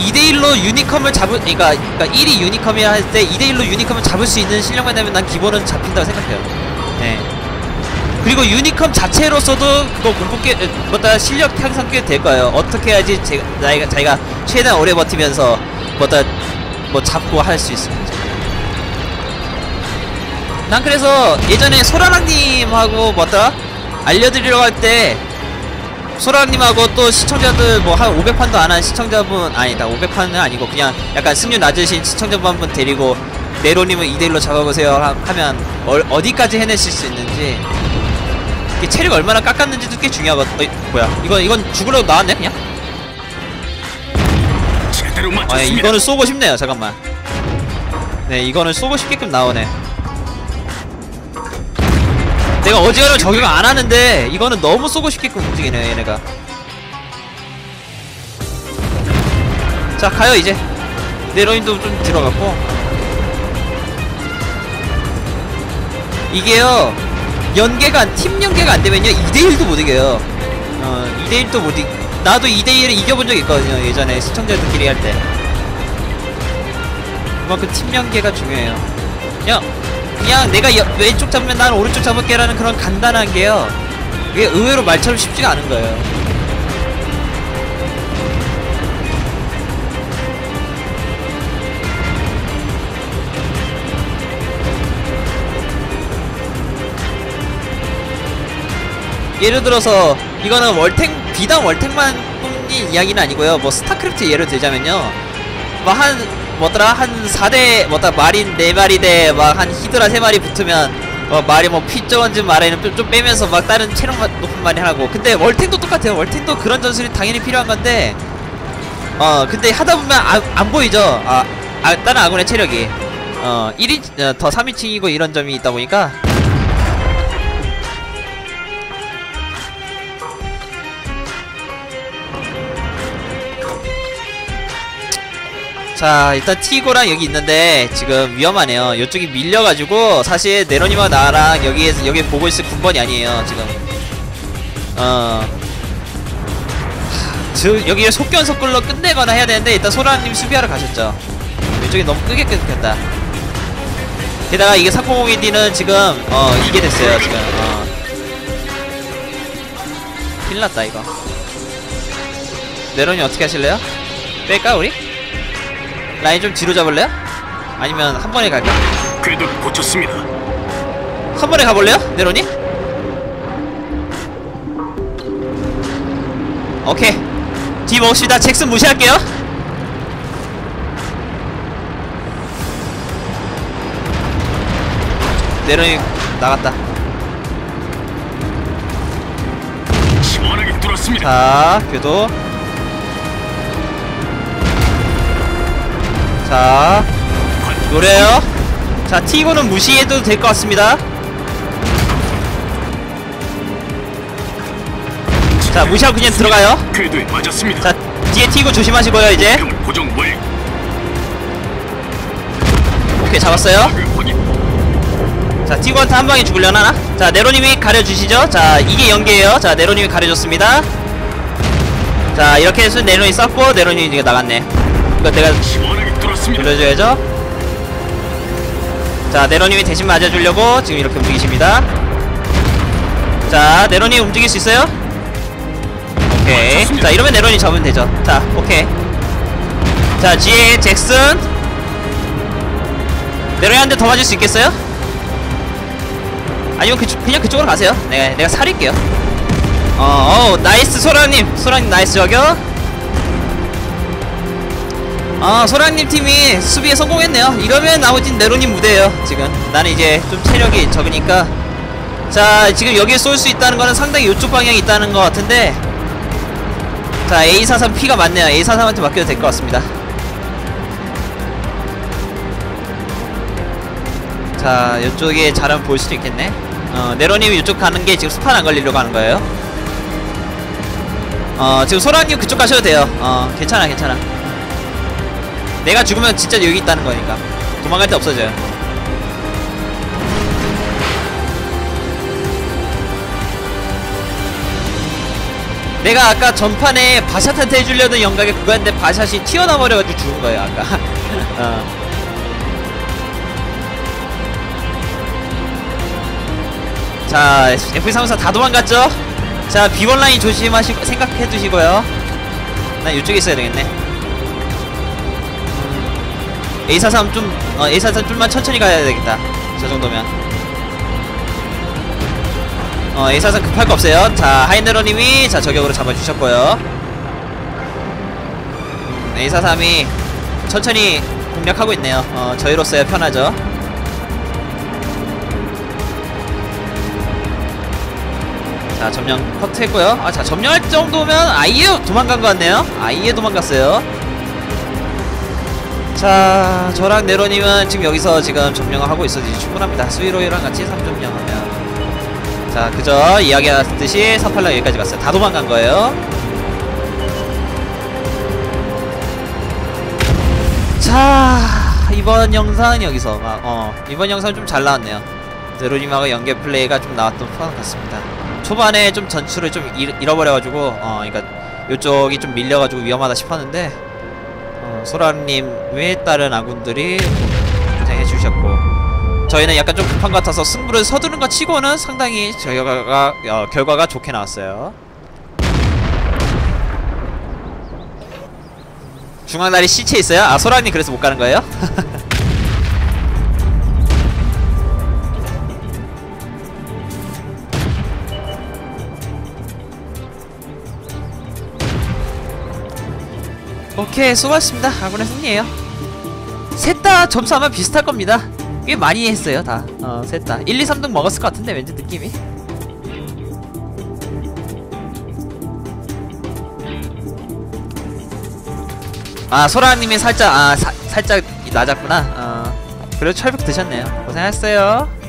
2대1로 유니컴을 잡을 그러니까, 그러니까 1위 유니컴이 할 때 2대1로 유니컴을 잡을 수 있는 실력만 되면 난 기본은 잡힌다고 생각해요. 네 그리고 유니컴 자체로서도 그거 공부께 뭐다 실력 향상 꽤 될 거예요. 어떻게 해야지 제, 자기가, 자기가 최대한 오래 버티면서 뭐다 뭐 잡고 할 수 있을지 난 그래서 예전에 소라랑님하고 뭐다 알려드리려고 할때 소라랑님하고 또 시청자들 뭐 한 500판도 안 한 시청자분 아니다 500판은 아니고 그냥 약간 승률 낮으신 시청자분 한 분 데리고 네로님은 2대1로 잡아보세요 하, 하면 어, 어디까지 해내실 수 있는지. 체력 얼마나 깎았는지도 꽤 중요하거든 어, 뭐야. 이건 이건 죽으려고 나왔네 그냥? 아. 이거는 쏘고 싶네요 잠깐만. 네 이거는 쏘고 싶게끔 나오네 내가 어지간하면 적용 안 하는데 이거는 너무 쏘고 싶게끔 움직이네 얘네가. 자 가요 이제. 네로인도 좀 들어갔고. 이게요 연계가 안- 팀 연계가 안 되면요 2대1도 못 이겨요. 어 2대1도 못 이... 나도 2대1을 이겨본 적 있거든요 예전에 시청자들끼리 할 때. 그만큼 팀 연계가 중요해요. 그냥 그냥 내가 여- 왼쪽 잡으면 난 오른쪽 잡을게라는 그런 간단한 게요. 이게 의외로 말처럼 쉽지가 않은 거예요. 예를 들어서 이거는 월탱 비단 월탱만 뿐인 이야기는 아니고요. 뭐 스타크래프트 예를 들자면요. 뭐한 뭐더라? 한 4대 뭐다 마린 4마리 대 막 한 히드라 3마리 붙으면 어 말이 뭐 피쩌원즈 마리는 좀, 좀 빼면서 막 다른 체력 마- 높은 말이 하고. 근데 월탱도 똑같아요. 월탱도 그런 전술이 당연히 필요한 건데 어 근데 하다 보면 아, 안 보이죠? 아, 아 다른 아군의 체력이. 어 1인 어, 더 3인칭이고 이런 점이 있다 보니까 자 일단 티고랑 여기 있는데 지금 위험하네요. 이쪽이 밀려가지고 사실 네로님과 나랑 여기에서 여기 보고 있을 군번이 아니에요 지금. 어. 하, 저 여기를 속견속글로 끝내거나 해야 되는데 일단 소라님 수비하러 가셨죠. 이쪽이 너무 끄게 끊겼다. 게다가 이게 390AD는 지금 어 이게 됐어요 지금. 어. 큰일났다 이거. 네로님 어떻게 하실래요? 뺄까 우리? 라인 좀 뒤로 잡을래요? 아니면 한 번에 갈까? 궤도 고쳤습니다. 한 번에 가볼래요? 네로니? 오케이 뒤 먹읍시다 잭슨 무시할게요 네로니 나갔다 시원하게 뚫었습니다. 자 궤도 자 노래요? 자 티고는 무시해도 될 것 같습니다. 자 무시하고 그냥 들어가요. 궤도에 맞았습니다. 자 뒤에 티고 조심하시고요 이제. 오케이 잡았어요. 자 티고한테 한 방에 죽으려나? 자 네로님이 가려주시죠. 자 이게 연계예요. 자 네로님이 가려줬습니다. 자 이렇게 해서 네로님이 썼고 네로님이 이제 나갔네. 이거 내가 돌려줘야죠. 자 네로님이 대신 맞아주려고 지금 이렇게 움직이십니다. 자 네로님 움직일 수 있어요? 오케이. 자 이러면 네로님 잡으면 되죠. 자 오케이. 자 뒤에 잭슨. 한대더 맞을 수 있겠어요? 아니면 그, 그냥 그쪽으로 가세요. 내가, 내가 살릴게요. 어, 어 나이스 소라님. 소라님 나이스 저격 아 소라님 팀이 수비에 성공했네요. 이러면 나머진 네로님 무대예요 지금. 나는 이제 좀 체력이 적으니까. 자 지금 여기에 쏠 수 있다는 거는 상당히 이쪽 방향에 있다는 것 같은데. 자 A43 P가 맞네요. A43한테 맡겨도 될 것 같습니다. 자 이쪽에 잘하면 보일 수도 있겠네. 어 네로님이 이쪽 가는 게 지금 스판 안 걸리려고 하는 거예요. 어 지금 소라님 그쪽 가셔도 돼요. 어 괜찮아 괜찮아 내가 죽으면 진짜 여기 있다는 거니까. 도망갈 데 없어져요. 내가 아까 전판에 바샷한테 해주려던 영각이 그거였는데 바샷이 튀어나와 버려가지고 죽은 거예요 아까. 어. 자 F344 다 도망갔죠? 자 B1 라인 조심하시고 생각해 두시고요. 난 이쪽에 있어야 되겠네 A43 좀 어, A43 좀만 천천히 가야 되겠다. 저 정도면. 어 A43 급할 거 없어요. 자 하이네러님이 자 저격으로 잡아주셨고요. 음, A43이 천천히 공략하고 있네요. 어 저희로서야 편하죠. 자 점령 커트했고요. 아자 점령할 정도면 아예 도망간 것 같네요. 아예 도망갔어요 자 저랑 네로님은 지금 여기서 지금 점령을 하고 이제 충분합니다. 스위로이랑 같이 3점령 하면. 자 그저 이야기했듯이 3팔라 여기까지 갔어요. 다 도망간 거예요. 자 이번 영상은 여기서 막, 어 이번 영상 좀잘 나왔네요. 네로님하고 연계 플레이가 좀 나왔던 것 같습니다. 초반에 좀 전출을 좀 잃, 잃어버려가지고 어 그니까 요쪽이 좀 밀려가지고 위험하다 싶었는데 어, 소라님에 따른 아군들이 고생해 주셨고 저희는 약간 좀 급한 것 같아서 승부를 서두른 것 치고는 상당히 저희가 어, 결과가 좋게 나왔어요 중앙다리 시체 있어요? 아 소라님 그래서 못 가는 거예요? 오케이 수고하셨습니다. 아군의 승리예요. 셋 다 점수 아마 비슷할 겁니다. 꽤 많이 했어요 다어셋다. 1, 2, 3등 먹었을 것 같은데 왠지 느낌이? 아 소라님이 살짝 아 사, 살짝 낮았구나. 어 그래도 철벽 드셨네요. 고생하셨어요